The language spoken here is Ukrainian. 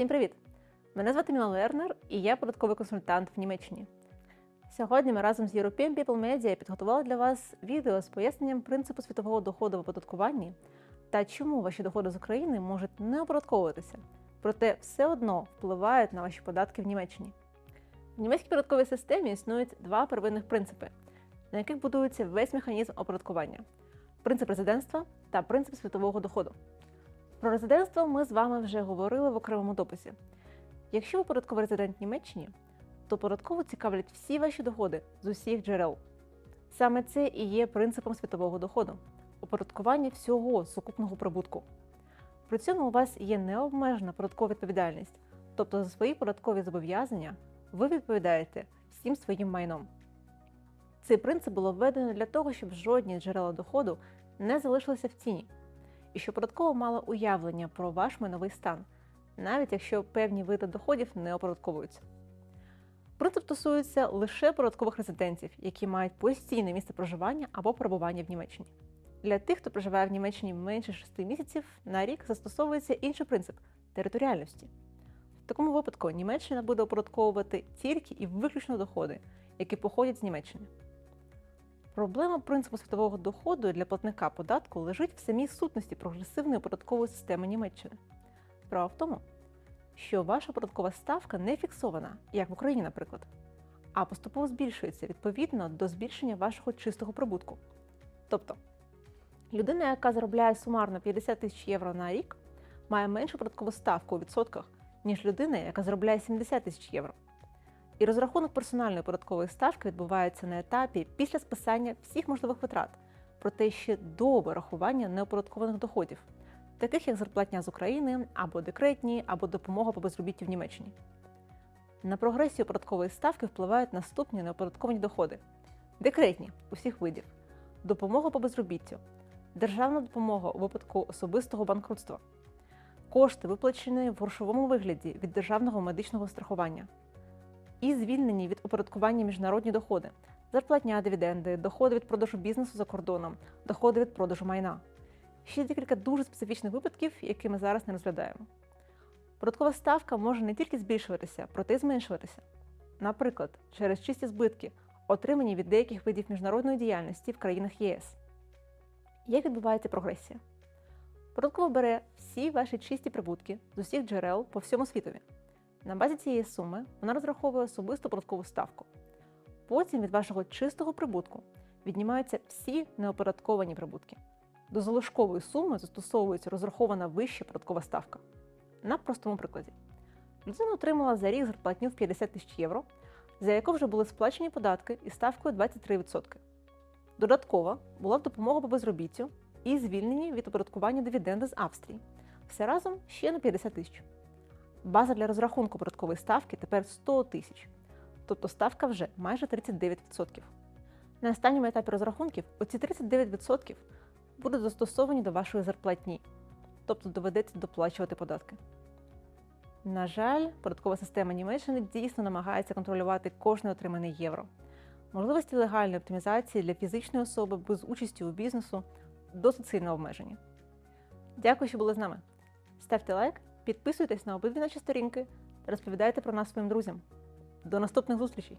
Всім привіт! Мене звати Міла Лернер і я податковий консультант в Німеччині. Сьогодні ми разом з European People Media підготували для вас відео з поясненням принципу світового доходу в оподаткуванні та чому ваші доходи з України можуть не оподатковуватися, проте все одно впливають на ваші податки в Німеччині. В німецькій податковій системі існують два первинних принципи, на яких будується весь механізм оподаткування: принцип резидентства та принцип світового доходу. Про резидентство ми з вами вже говорили в окремому дописі. Якщо ви податковий резидент Німеччині, то податково цікавлять всі ваші доходи з усіх джерел. Саме це і є принципом світового доходу оподаткування всього сукупного прибутку. При цьому у вас є необмежена податкова відповідальність, тобто за свої податкові зобов'язання ви відповідаєте всім своїм майном. Цей принцип було введено для того, щоб жодні джерела доходу не залишилися в тіні, і щоб податково мала уявлення про ваш майновий стан, навіть якщо певні види доходів не оподатковуються. Принцип стосується лише податкових резидентів, які мають постійне місце проживання або перебування в Німеччині. Для тих, хто проживає в Німеччині менше 6 місяців, на рік застосовується інший принцип територіальності. В такому випадку Німеччина буде оподатковувати тільки і виключно доходи, які походять з Німеччини. Проблема принципу світового доходу для платника податку лежить в самій сутності прогресивної податкової системи Німеччини. Справа в тому, що ваша податкова ставка не фіксована, як в Україні, наприклад, а поступово збільшується відповідно до збільшення вашого чистого прибутку. Тобто, людина, яка заробляє сумарно 50 тисяч євро на рік, має меншу податкову ставку у відсотках, ніж людина, яка заробляє 70 тисяч євро. І розрахунок персональної податкової ставки відбувається на етапі після списання всіх можливих витрат, проте ще до вирахування неоподаткованих доходів, таких як зарплатня з України, або декретні, або допомога по безробіттю в Німеччині. На прогресію податкової ставки впливають наступні неоподатковані доходи: декретні усіх видів, допомога по безробіттю, державна допомога у випадку особистого банкрутства, кошти, виплачені в грошовому вигляді від державного медичного страхування і звільнені від оподаткування міжнародні доходи, зарплатня, дивіденди, доходи від продажу бізнесу за кордоном, доходи від продажу майна. Ще декілька дуже специфічних випадків, які ми зараз не розглядаємо. Податкова ставка може не тільки збільшуватися, проте й зменшуватися. Наприклад, через чисті збитки, отримані від деяких видів міжнародної діяльності в країнах ЄС. Як відбувається прогресія? Податкова бере всі ваші чисті прибутки з усіх джерел по всьому світові. На базі цієї суми вона розраховує особисту податкову ставку. Потім від вашого чистого прибутку віднімаються всі неоподатковані прибутки. До залишкової суми застосовується розрахована вища податкова ставка. На простому прикладі. Людина отримала за рік зарплатню в 50 тисяч євро, за яку вже були сплачені податки із ставкою 23%. Додатково була допомога по безробіттю і звільнені від оподаткування дивіденди з Австрії. Все разом ще на 50 тисяч. База для розрахунку податкової ставки тепер 100 тисяч, тобто ставка вже майже 39%. На останньому етапі розрахунків оці 39% будуть застосовані до вашої зарплатні, тобто доведеться доплачувати податки. На жаль, податкова система Німеччини дійсно намагається контролювати кожне отримане євро. Можливості легальної оптимізації для фізичної особи без участі у бізнесу досить сильно обмежені. Дякую, що були з нами. Ставте лайк, підписуйтесь на обидві наші сторінки та розповідайте про нас своїм друзям. До наступних зустрічей!